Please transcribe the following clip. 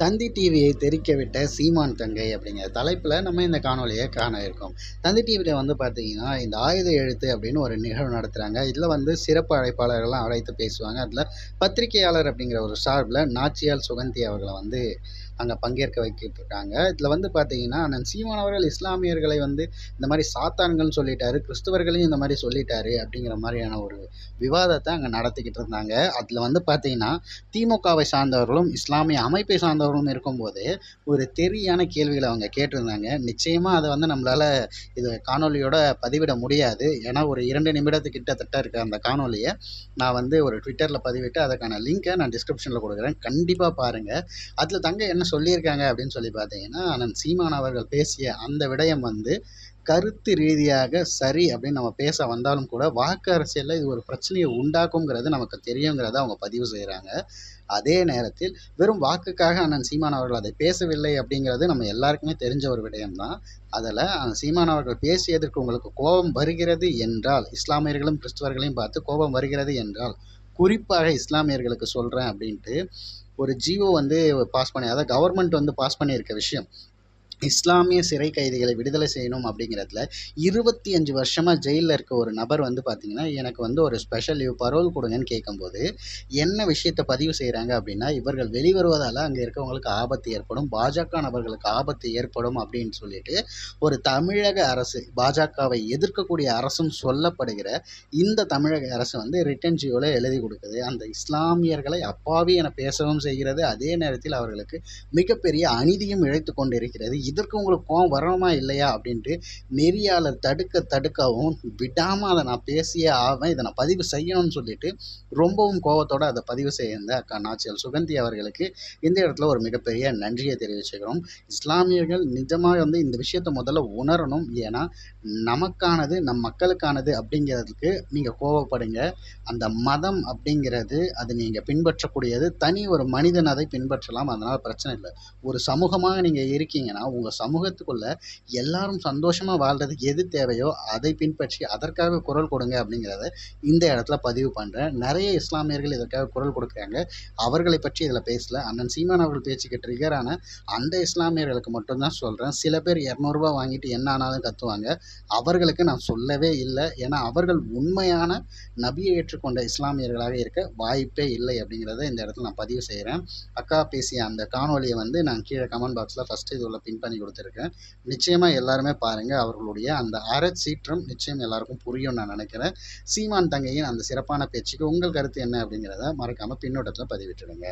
தந்தி டிவியை தெறிக்க விட்ட சீமான் தங்கை அப்படிங்கிற தலைப்பில் நம்ம இந்த காணொலியை காண இருக்கோம். தந்தி டிவியில் வந்து பார்த்தீங்கன்னா இந்த ஆயுத எழுத்து அப்படின்னு ஒரு நிகழ்வு நடத்துகிறாங்க இதில் வந்து சிறப்பு அழைப்பாளர்கள்லாம் அழைத்து பேசுவாங்க. அதில் பத்திரிகையாளர் அப்படிங்கிற ஒரு சார்பில் நாச்சியால் சுகந்தி அவர்களை வந்து அங்கே பங்கேற்க வைக்கிட்டுருக்காங்க. இதில் வந்து பார்த்தீங்கன்னா அண்ணன் சீமான் அவர்கள் இஸ்லாமியர்களை வந்து இந்த மாதிரி சாத்தான்கள்னு சொல்லிட்டாரு கிறிஸ்துவர்களையும் இந்த மாதிரி சொல்லிட்டாரு அப்படிங்கிற மாதிரியான ஒரு விவாதத்தை அங்கே நடத்திக்கிட்டு இருந்தாங்க அதில் வந்து பார்த்தீங்கன்னா திமுகவை சார்ந்தவர்களும் இஸ்லாமிய அமைப்பை சார்ந்தவர்களும் இருக்கும்போது ஒரு தெரியான கேள்விகளை அவங்க கேட்டிருந்தாங்க. நிச்சயமாக அதை வந்து நம்மளால் இது காணொலியோட பதிவிட முடியாது. ஏன்னா ஒரு இரண்டு நிமிடத்துக்கு கிட்டத்தட்ட இருக்க அந்த காணொலியை நான் வந்து ஒரு ட்விட்டரில் பதிவிட்டு அதற்கான லிங்க்கை நான் டிஸ்கிரிப்ஷனில் கொடுக்குறேன். கண்டிப்பாக பாருங்கள் அதில் தங்க என்ன சொல்லியிருக்காங்க அப்படின்னு சொல்லி பார்த்தீங்கன்னா அண்ணன் சீமான் அவர்கள் பேசிய அந்த விடயம் வந்து கருத்து ரீதியாக சரி அப்படின்னு நம்ம பேச வந்தாலும் கூட வாக்கு அரசியலில் இது ஒரு பிரச்சனையை உண்டாக்குங்கிறது நமக்கு தெரியுங்கிறத அவங்க பதிவு செய்கிறாங்க அதே நேரத்தில் வெறும் வாக்குக்காக அண்ணன் சீமான் அவர்கள் அதை பேசவில்லை அப்படிங்கிறது நம்ம எல்லாருக்குமே தெரிஞ்ச ஒரு விடயம்தான். அதில் சீமான் அவர்கள் பேசியதற்கு உங்களுக்கு கோபம் வருகிறது என்றால் இஸ்லாமியர்களும் கிறிஸ்துவர்களையும் பார்த்து கோபம் வருகிறது என்றால் குறிப்பாக இஸ்லாமியர்களுக்கு சொல்கிறேன் அப்படின்ட்டு ஒரு ஜிஓ வந்து பாஸ் பண்ணி அதாவது கவர்மெண்ட் வந்து பாஸ் பண்ணியிருக்க விஷயம். இஸ்லாமிய சிறை கைதிகளை விடுதலை செய்யணும் அப்படிங்கிறதுல இருபத்தி அஞ்சு வருஷமாக ஜெயிலில் இருக்க ஒரு நபர் வந்து பார்த்திங்கன்னா எனக்கு வந்து ஒரு ஸ்பெஷல் லீவ் பரோல் கொடுங்கன்னு கேட்கும்போது என்ன விஷயத்தை பதிவு செய்கிறாங்க அப்படின்னா இவர்கள் வெளிவருவதால் அங்கே இருக்கவங்களுக்கு ஆபத்து ஏற்படும் பாஜக நபர்களுக்கு ஆபத்து ஏற்படும் அப்படின்னு சொல்லிட்டு ஒரு தமிழக அரசு பாஜகவை எதிர்க்கக்கூடிய அரசும் சொல்லப்படுகிற இந்த தமிழக அரசு வந்து ரிட்டன் ஜியோவில் எழுதி கொடுக்குது. அந்த இஸ்லாமியர்களை அப்பாவி என பேசவும் செய்கிறது. அதே நேரத்தில் அவர்களுக்கு மிகப்பெரிய அநீதியும் இழைத்து கொண்டிருக்கிறது. இதற்கு உங்களுக்கு கோவம் வரணுமா இல்லையா அப்படின்ட்டு நெறியாளர் தடுக்க தடுக்கவும் விடாமல் அதை நான் பேசியே ஆவேன். இதை நான் பதிவு செய்யணும்னு சொல்லிட்டு ரொம்பவும் கோவத்தோடு அதை பதிவு செய்த அக்கா நாச்சியல் சுகந்தி அவர்களுக்கு இந்த இடத்துல ஒரு மிகப்பெரிய நன்றியை தெரிவிச்சுக்கிறோம். இஸ்லாமியர்கள் நிஜமாக வந்து இந்த விஷயத்தை முதல்ல உணரணும். ஏன்னா நமக்கானது நம் மக்களுக்கானது அப்படிங்கிறதுக்கு நீங்கள் கோவப்படுங்க அந்த மதம் அப்படிங்கிறது அது நீங்கள் பின்பற்றக்கூடியது. தனி ஒரு மனிதன் அதை பின்பற்றலாம். அதனால் பிரச்சனை இல்லை. ஒரு சமூகமாக நீங்கள் இருக்கீங்கன்னா உங்கள் சமூகத்துக்குள்ளே எல்லாரும் சந்தோஷமாக வாழ்கிறதுக்கு எது தேவையோ அதை பின்பற்றி அதற்காக குரல் கொடுங்க அப்படிங்கிறத இந்த இடத்துல பதிவு பண்ணுறேன் நிறைய இஸ்லாமியர்கள் இதற்காக குரல் கொடுக்குறாங்க. அவர்களை பற்றி இதில் பேசல. அண்ணன் சீமான் அவர்கள் பேச்சுக்கு ட்ரிகரான அந்த இஸ்லாமியர்களுக்கு மட்டும்தான் சொல்கிறேன் சில பேர் இரநூறுபா வாங்கிட்டு என்ன ஆனாலும் கத்துவாங்க. அவர்களுக்கு நான் சொல்லவே இல்லை. ஏன்னா அவர்கள் உண்மையான நபியை ஏற்றுக்கொண்ட இஸ்லாமியர்களாக இருக்க வாய்ப்பே இல்லை அப்படிங்கிறத இந்த இடத்துல நான் பதிவு செய்கிறேன் அக்கா பேசிய அந்த காணொலியை வந்து நான் கீழே கமெண்ட் பாக்ஸில் ஃபஸ்ட்டு இதில் உள்ள பின் பண்ணி கொடுத்துருக்கேன். நிச்சயமாக எல்லாருமே பாருங்கள் அவர்களுடைய அந்த அரை சீற்றம் நிச்சயம் எல்லாருக்கும் புரியும் நான் நினைக்கிறேன். சீமான் தங்கையின் அந்த சிறப்பான பேச்சுக்கு உங்கள் கருத்து என்ன அப்படிங்கிறத மறக்காமல் பின்னோட்டத்தில் பதிவிட்டுடுங்க.